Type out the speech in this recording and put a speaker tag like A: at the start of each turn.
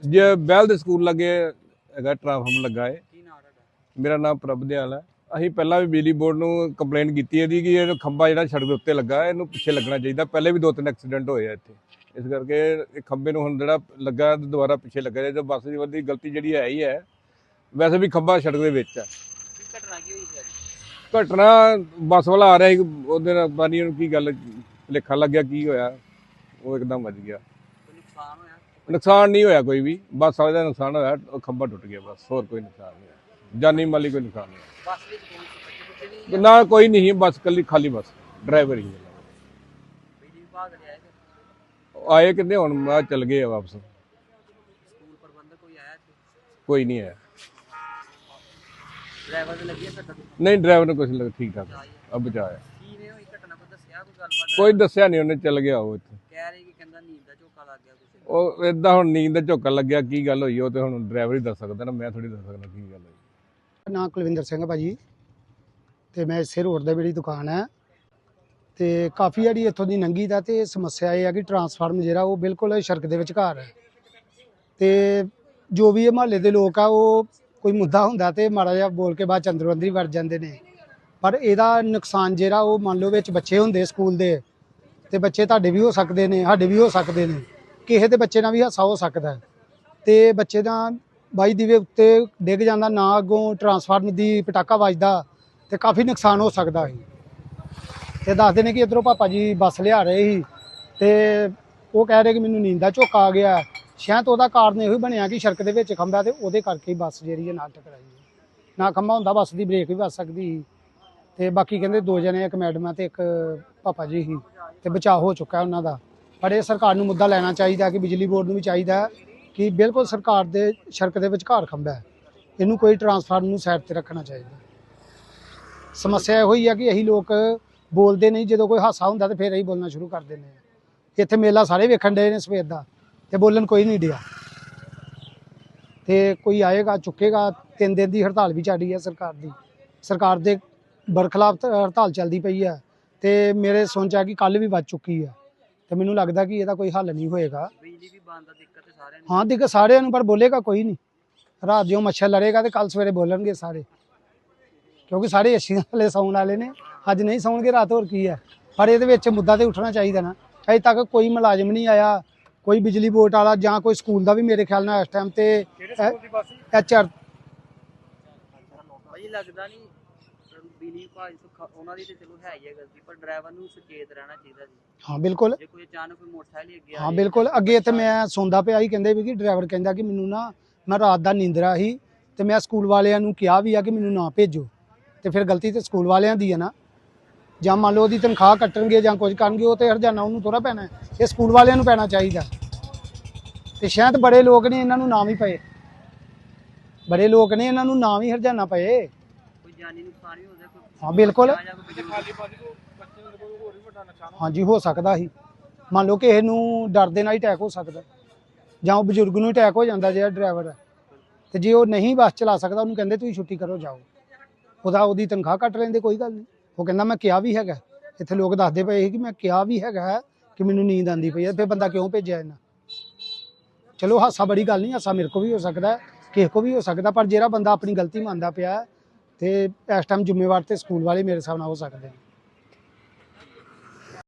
A: ਜੇ ਬੈਲ ਦੇ ਸਕੂਲ ਲੱਗੇ ਹੈਗਾ, ਟ੍ਰਾਂਸਫਾਰਮ ਲੱਗਾ ਹੈ ਮੇਰਾ ਨਾਮ ਪ੍ਰਭ ਦਿਆਲ ਹੈ। ਅਸੀਂ ਪਹਿਲਾਂ ਵੀ ਬਿਜਲੀ ਬੋਰਡ ਨੂੰ ਕੰਪਲੇਂਟ ਕੀਤੀ ਹੈ ਦੀ ਕਿ ਇਹ ਖੰਭਾ ਜਿਹੜਾ ਸੜਕ ਦੇ ਉੱਤੇ ਲੱਗਾ, ਇਹਨੂੰ ਪਿੱਛੇ ਲੱਗਣਾ ਚਾਹੀਦਾ। ਪਹਿਲੇ ਵੀ ਦੋ ਤਿੰਨ ਐਕਸੀਡੈਂਟ ਹੋਏ ਆ ਇੱਥੇ। ਇਸ ਕਰਕੇ ਇਹ ਖੰਭੇ ਨੂੰ ਹੁਣ ਜਿਹੜਾ ਲੱਗਾ, ਦੁਬਾਰਾ ਪਿੱਛੇ ਲੱਗਾ ਜਾਏ ਬੱਸ ਦੀ ਵੱਡੀ ਗਲਤੀ ਜਿਹੜੀ ਹੈ ਹੀ ਹੈ। ਵੈਸੇ ਵੀ ਖੰਭਾ ਸੜਕ ਦੇ ਵਿੱਚ ਹੈ।
B: ਘਟਨਾ ਕੀ ਹੋਈ ਸੀ
A: ਘਟਨਾ ਬੱਸ ਵਾਲਾ ਆ ਰਿਹਾ ਸੀ, ਉਹਦੇ ਨਾਲ ਬਾਨੀ ਨੂੰ ਕੀ ਗੱਲ, ਲੇਖਾ ਲੱਗਿਆ, ਕੀ ਹੋਇਆ? ਉਹ ਇੱਕਦਮ ਵੱਜ ਗਿਆ।
B: ਨੁਕਸਾਨ
A: ਨਹੀਂ ਹੋਇਆ ਕੋਈ ਵੀ ਬੱਸ ਵਾਲੇ ਦਾ ਨੁਕਸਾਨ ਹੋਇਆ ਉਹ ਖੰਭਾ ਟੁੱਟ ਗਿਆ ਬਸ ਹੋਰ ਕੋਈ ਨੁਕਸਾਨ ਨਹੀਂ ਹੋਇਆ। ਜਾਨੀ ਮਾਲੀ ਕੋਈ ਨੁਕਸਾਨ ਨਹੀਂ ਹੋਇਆ।
B: ਬੱਸ ਵਿੱਚ ਬੱਚੇ
A: ਨਾ ਕੋਈ ਨਹੀਂ ਬੱਸ ਕੱਲੀ ਖਾਲੀ ਬੱਸ ਡਰਾਈਵਰ ਹੀ ਹੈ।
B: ਬਿਜਲੀ ਵਿਭਾਗ ਦੇ ਆਏ
A: ਕਿੰਨੇ ਹੁਣ ਮੈਂ ਚੱਲ ਗਏ ਆ ਵਾਪਸ।
B: ਸਕੂਲ ਪ੍ਰਬੰਧਕ ਕੋਈ ਆਇਆ ਸੀ
A: ਕੋਈ ਨਹੀਂ ਆਇਆ।
B: ਡਰਾਈਵਰ ਦੇ ਲੱਗੀ ਸੱਟ
A: ਨਹੀਂ ਡਰਾਈਵਰ ਨੂੰ ਕੁਝ ਲੱਗ ਠੀਕ ਠਾਕ ਅਬ ਬਚਾਇਆ।
B: ਕੀ ਨੇ ਹੋਈ ਘਟਨਾ ਕੋਈ ਦੱਸਿਆ ਕੋਈ ਗੱਲਬਾਤ?
A: ਕੋਈ ਦੱਸਿਆ ਨਹੀਂ ਉਹਨੇ ਚੱਲ ਗਿਆ ਉਹ ਇੱਥੇ।
B: ਕਹਿ ਰਹੇ ਕਿ ਕਹਿੰਦਾ ਨੀਂਦ ਦਾ ਝੋਕਾ ਲੱਗ ਗਿਆ।
A: ਉਹ ਇਦਾਂ ਹੁਣ ਨੀਂਦ ਦਾ ਝੋਕਾ ਲੱਗਿਆ, ਕੀ ਗੱਲ ਹੋਈ? ਉਹ ਤੇ ਹੁਣ ਡਰਾਈਵਰ ਹੀ ਦੱਸ ਸਕਦਾ ਨਾ, ਮੈਂ ਥੋੜੀ ਦੱਸ ਸਕਦਾ ਕੀ ਗੱਲ ਹੋਈ।
C: ਨਾਂ ਕੁਲਵਿੰਦਰ ਸਿੰਘ ਭਾਜੀ, ਤੇ ਮੈਂ ਇਸੇ ਰੋਡ ਦੇ ਮੇਰੀ ਦੁਕਾਨ ਹੈ। ਤੇ ਕਾਫੀ ਜਿਹੜੀ ਇੱਥੋਂ ਦੀ ਨੰਗੀ ਦਾ ਤੇ ਸਮੱਸਿਆ ਇਹ ਆ ਕਿ ਟਰਾਂਸਫਾਰਮ ਜਿਹੜਾ ਉਹ ਬਿਲਕੁਲ ਸੜਕ ਦੇ ਵਿਚਕਾਰ ਹੈ। ਤੇ ਜੋ ਵੀ ਇਹ ਮਹੱਲੇ ਦੇ ਲੋਕ ਆ, ਉਹ ਕੋਈ ਮੁੱਦਾ ਹੁੰਦਾ ਤੇ ਮਾੜਾ ਜਿਹਾ ਬੋਲ ਕੇ ਬਾਅਦ ਚ ਅੰਦਰੋਂ ਅੰਦਰ ਹੀ ਵੜ ਜਾਂਦੇ ਨੇ। ਪਰ ਇਹਦਾ ਨੁਕਸਾਨ ਜਿਹੜਾ ਉਹ ਮੰਨ ਲਓ ਵਿੱਚ ਬੱਚੇ ਹੁੰਦੇ ਸਕੂਲ ਦੇ, ਤੇ ਬੱਚੇ ਤੁਹਾਡੇ ਵੀ ਹੋ ਸਕਦੇ ਨੇ, ਸਾਡੇ ਵੀ ਹੋ ਸਕਦੇ ਨੇ। ਕਿਸੇ ਦੇ ਬੱਚੇ ਨਾਲ ਵੀ ਹਾਸਾ ਹੋ ਸਕਦਾ ਹੈ। ਤੇ ਬੱਚੇ ਦਾ ਬਾਈ ਦੀਵੇ ਉੱਤੇ ਡਿੱਗ ਜਾਂਦਾ, ਨਾ ਅੱਗੋਂ ਟਰਾਂਸਫਾਰਮ ਦੀ ਪਟਾਕਾ ਵੱਜਦਾ ਤੇ ਕਾਫੀ ਨੁਕਸਾਨ ਹੋ ਸਕਦਾ ਸੀ। ਤੇ ਦੱਸਦੇ ਨੇ ਕਿ ਇਧਰੋਂ ਪਾਪਾ ਜੀ ਬੱਸ ਲਿਆ ਰਹੇ ਸੀ ਤੇ ਉਹ ਕਹਿ ਰਹੇ ਕਿ ਮੈਨੂੰ ਨੀਂਦ ਦਾ ਝੋਕਾ ਆ ਗਿਆ। ਸ਼ਾਇਦ ਉਹਦਾ ਕਾਰਨ ਇਹੋ ਹੀ ਬਣਿਆ ਕਿ ਸੜਕ ਦੇ ਵਿੱਚ ਖੰਭਾ ਤੇ ਉਹਦੇ ਕਰਕੇ ਹੀ ਬੱਸ ਜਿਹੜੀ ਹੈ ਨਾਲ ਟਕਰਾਈ ਨਾ ਖੰਭਾ ਹੁੰਦਾ, ਬੱਸ ਦੀ ਬ੍ਰੇਕ ਵੀ ਵੱਜ ਸਕਦੀ ਸੀ। ਤੇ ਬਾਕੀ ਕਹਿੰਦੇ ਦੋ ਜਣੇ, ਇੱਕ ਮੈਡਮ ਆ ਤੇ ਇੱਕ ਪਾਪਾ ਜੀ ਸੀ ਤੇ ਬਚਾਅ ਹੋ ਚੁੱਕਾ ਉਹਨਾਂ ਦਾ। ਪਰ ਇਹ ਸਰਕਾਰ ਨੂੰ ਮੁੱਦਾ ਲੈਣਾ ਚਾਹੀਦਾ ਕਿ ਬਿਜਲੀ ਬੋਰਡ ਨੂੰ ਵੀ ਚਾਹੀਦਾ ਕਿ ਬਿਲਕੁਲ ਸਰਕਾਰ ਦੇ ਸ਼ਰਕ ਦੇ ਵਿਚਕਾਰ ਖੰਭਾ ਹੈ। ਇਹਨੂੰ ਕੋਈ ਟਰਾਂਸਫਾਰਮ ਨੂੰ ਸਾਈਡ ਤੇ ਰੱਖਣਾ ਚਾਹੀਦਾ। ਸਮੱਸਿਆ ਇਹੋ ਹੀ ਆ ਕਿ ਅਸੀਂ ਲੋਕ ਬੋਲਦੇ ਨਹੀਂ, ਜਦੋਂ ਕੋਈ ਹਾਸਾ ਹੁੰਦਾ ਤੇ ਫਿਰ ਅਸੀਂ ਬੋਲਣਾ ਸ਼ੁਰੂ ਕਰ ਦਿੰਦੇ ਹਾਂ ਇੱਥੇ ਮੇਲਾ ਸਾਰੇ ਵੇਖਣ ਡਏ ਨੇ ਸਵੇਰ ਦਾ ਤੇ ਬੋਲਣ ਕੋਈ ਨਹੀਂ ਡਿਆ। ਤੇ ਕੋਈ ਆਏਗਾ, ਚੁੱਕੇਗਾ, ਤਿੰਨ ਦਿਨ ਦੀ ਹੜਤਾਲ ਵੀ ਚੱਲੀ ਹੈ ਸਰਕਾਰ ਦੀ। ਸਰਕਾਰ ਦੇ ਬਰਖਲਾਫ ਹੜਤਾਲ ਚੱਲਦੀ ਪਈ ਹੈ ਤੇ ਮੇਰੇ ਸੋਚ ਆ ਕਿ ਕੱਲ ਵੀ ਵੱਜ ਚੁੱਕੀ ਹੈ ਤੇ ਮੈਨੂੰ ਲੱਗਦਾ ਕਿ ਇਹਦਾ ਕੋਈ ਹੱਲ ਨਹੀਂ ਹੋਏਗਾ।
B: ਬਿਜਲੀ ਵੀ ਬੰਦ ਆ ਦਿੱਕਤ ਤੇ ਸਾਰਿਆਂ ਨੂੰ।
C: ਹਾਂ ਦਿੱਕਤ ਸਾਰਿਆਂ ਨੂੰ ਪਰ ਬੋਲੇਗਾ ਕੋਈ ਨਹੀਂ। ਰਾਤ ਜਿਉਂ ਮੱਛਰ ਲੜੇਗਾ ਤੇ ਕੱਲ ਸਵੇਰੇ ਬੋਲਣਗੇ ਸਾਰੇ। ਕਿਉਂਕਿ ਸਾਰੇ ਏਸੀਆਂ ਵਾਲੇ ਸੌਣ ਵਾਲੇ ਨੇ। ਅੱਜ ਨਹੀਂ ਸੌਣਗੇ ਰਾਤ ਹੋਰ ਕੀ ਹੈ? ਪਰ ਇਹਦੇ ਵਿੱਚ ਮੁੱਦਾ ਤੇ ਉੱਠਣਾ ਚਾਹੀਦਾ ਨਾ। ਅਜੇ ਤੱਕ ਕੋਈ ਮੁਲਾਜ਼ਮ ਨਹੀਂ ਆਇਆ ਕੋਈ ਬਿਜਲੀ ਬੋਰਡ ਵਾਲਾ ਜਾਂ ਕੋਈ ਸਕੂਲ ਦਾ ਵੀ ਮੇਰੇ ਖਿਆਲ ਨਾਲ ਇਸ ਟਾਈਮ ਤੇ ਐਚ ਆਰ
B: ਭਾਈ ਲੱਗਦਾ ਨਹੀਂ ਤੋਂ ਖ- ਉਹਨਾਂ ਦੀ ਤੇ ਚਲੋ ਹੈ ਹੀ ਹੈ ਗਲਤੀ ਪਰ ਡਰਾਈਵਰ ਨੂੰ ਸੁਚੇਤ ਰਹਿਣਾ ਚਾਹੀਦਾ ਸੀ
C: ਹਾਂ ਬਿਲਕੁਲ।
B: ਜੇ ਕੋਈ ਅਚਾਨਕ ਕੋਈ ਮੋਟਰਸਾਈਕਲ ਹੀ ਅੱਗੇ ਆ
C: ਹਾਂ ਬਿਲਕੁਲ। ਅੱਗੇ ਇੱਥੇ ਮੈਂ ਸੌਂਦਾ ਪਿਆ ਹੀ ਕਹਿੰਦੇ ਵੀ ਕਿ ਡਰਾਈਵਰ ਕਹਿੰਦਾ ਕਿ ਮੈਨੂੰ ਨਾ ਮੈਂ ਰਾਤ ਦਾ ਨੀਂਦਰਾ ਸੀ ਤੇ ਮੈਂ ਸਕੂਲ ਵਾਲਿਆਂ ਨੂੰ ਕਿਹਾ ਵੀ ਆ ਕਿ ਮੈਨੂੰ ਨਾ ਭੇਜੋ। ਤੇ ਫਿਰ ਗਲਤੀ ਤੇ ਸਕੂਲ ਵਾਲਿਆਂ ਦੀ ਹੈ ਨਾ। ਜਾਂ ਮੰਨ ਲਓ ਉਹਦੀ ਤਨਖਾਹ ਕੱਟਣਗੇ ਜਾਂ ਕੁਝ ਕਰਨਗੇ ਉਹ ਤੇ ਹਰਜਾਨਾ ਉਹਨੂੰ ਥੋੜਾ ਪੈਣਾ ਹੈ। ਇਹ ਸਕੂਲ ਵਾਲਿਆਂ ਨੂੰ ਪੈਣਾ ਚਾਹੀਦਾ। ਤੇ ਸ਼ਾਇਦ ਬੜੇ ਲੋਕ ਨੇ ਇਹਨਾਂ ਨੂੰ ਨਾਮ ਹੀ ਪਏ। ਬੜੇ ਲੋਕ ਨੇ ਇਹਨਾਂ ਨੂੰ ਨਾਮ ਹੀ ਹਰਜਾਨਾ ਪਏ।
B: ਜਾਨੀ ਨੁਕਸਾਨ ਵੀ ਹੋ ਜਾਏ ਕੋਈ
C: ਹਾਂ ਬਿਲਕੁਲ।
B: ਜਾਂ ਕੋਈ ਬਜ਼ੁਰਗ
C: ਹਾਂਜੀ ਹੋ ਸਕਦਾ ਸੀ। ਮੰਨ ਲਓ ਕਿ ਕਿਸੇ ਨੂੰ ਡਰ ਦੇ ਨਾਲ ਹੀ ਅਟੈਕ ਹੋ ਸਕਦਾ। ਜਾਂ ਉਹ ਬਜ਼ੁਰਗ ਨੂੰ ਅਟੈਕ ਹੋ ਜਾਂਦਾ ਜਿਹੜਾ ਡਰਾਈਵਰ ਹੈ। ਤੇ ਜੇ ਉਹ ਨਹੀਂ ਬੱਸ ਚਲਾ ਸਕਦਾ ਉਹਨੂੰ ਕਹਿੰਦੇ ਤੁਸੀਂ ਛੁੱਟੀ ਕਰੋ ਜਾਓ। ਉਹਦਾ ਉਹਦੀ ਤਨਖਾਹ ਕੱਟ ਲੈਂਦੇ ਕੋਈ ਗੱਲ ਨਹੀਂ। ਉਹ ਕਹਿੰਦਾ ਮੈਂ ਕਿਹਾ ਵੀ ਹੈਗਾ ਇੱਥੇ ਲੋਕ ਦੱਸਦੇ ਪਏ ਸੀ ਕਿ ਮੈਂ ਕਿਹਾ ਵੀ ਹੈਗਾ ਕਿ ਮੈਨੂੰ ਨੀਂਦ ਆਂਦੀ ਪਈ ਹੈ। ਫਿਰ ਬੰਦਾ ਕਿਉਂ ਭੇਜਿਆ ਇਹਨਾਂ? ਚਲੋ ਹਾਸਾ ਬੜੀ ਗੱਲ ਨਹੀਂ ਹਾਸਾ ਮੇਰੇ ਕੋ ਵੀ ਹੋ ਸਕਦਾ ਹੈ, ਕਿਸੇ ਕੋ ਵੀ ਹੋ ਸਕਦਾ ਪਰ ਜਿਹੜਾ ਬੰਦਾ ਆਪਣੀ ਗਲਤੀ ਮੰਨਦਾ ਪਿਆ ਹੈ, ਤੇ ਇਸ ਟਾਈਮ ਜ਼ਿੰਮੇਵਾਰ ਤੇ ਸਕੂਲ ਵਾਲੇ ਮੇਰੇ ਹਿਸਾਬ ਨਾਲ ਹੋ ਸਕਦੇ ਨੇ।